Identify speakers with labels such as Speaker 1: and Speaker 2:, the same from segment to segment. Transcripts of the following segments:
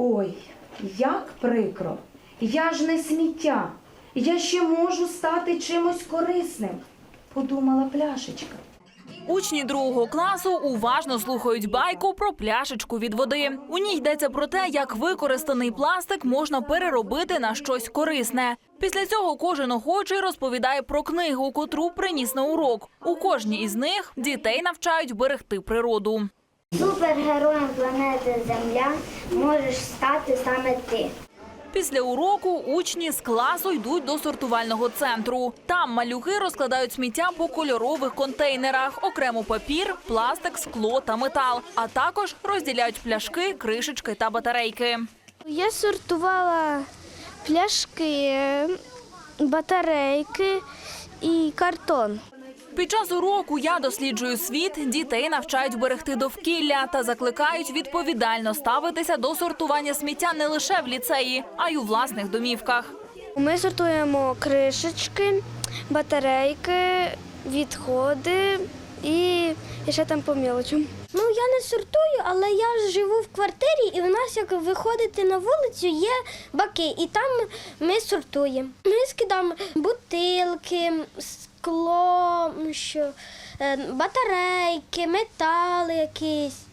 Speaker 1: Ой, як прикро. Я ж не сміття. Я ще можу стати чимось корисним, подумала пляшечка.
Speaker 2: Учні другого класу уважно слухають байку про пляшечку від води. У ній йдеться про те, як використаний пластик можна переробити на щось корисне. Після цього кожен охочий розповідає про книгу, котру приніс на урок. У кожній із них дітей навчають берегти природу.
Speaker 3: Супергероєм планети Земля можеш стати саме ти.
Speaker 2: Після уроку учні з класу йдуть до сортувального центру. Там малюки розкладають сміття по кольорових контейнерах, окремо папір, пластик, скло та метал. А також розділяють пляшки, кришечки та батарейки.
Speaker 4: Я сортувала пляшки, батарейки і картон.
Speaker 2: Під час уроку я досліджую світ, дітей навчають берегти довкілля та закликають відповідально ставитися до сортування сміття не лише в ліцеї, а й у власних домівках.
Speaker 4: Ми сортуємо кришечки, батарейки, відходи і, і ще там по мілочам. Ну я не сортую, але я живу в квартирі, і в нас, як виходити на вулицю, є баки, і там ми сортуємо. Ми скидаємо бутилки, скло, що, е, батарейки, метали якісь.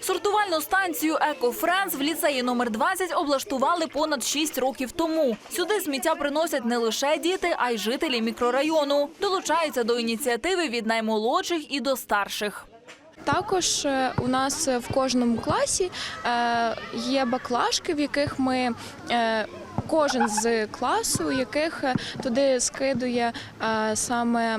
Speaker 2: Сортувальну станцію «Екофренс» в ліцеї номер 20 облаштували понад 6 років тому. Сюди сміття приносять не лише діти, а й жителі мікрорайону. Долучаються до ініціативи від наймолодших і до старших.
Speaker 5: Також е, у нас в кожному класі е, є баклажки, в яких ми е, кожен з класу, яких е, туди скидує е, саме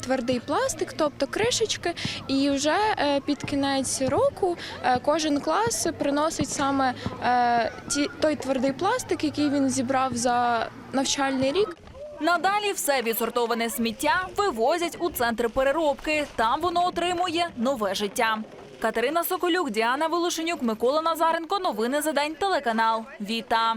Speaker 5: твердий пластик, тобто кришечки. І вже е, під кінець року е, кожен клас приносить саме е, той твердий пластик, який він зібрав за навчальний рік.
Speaker 2: Надалі все відсортоване сміття вивозять у центр переробки. Там воно отримує нове життя. Катерина Соколюк, Діана Волошенюк, Микола Назаренко. Новини за день. Телеканал Віта.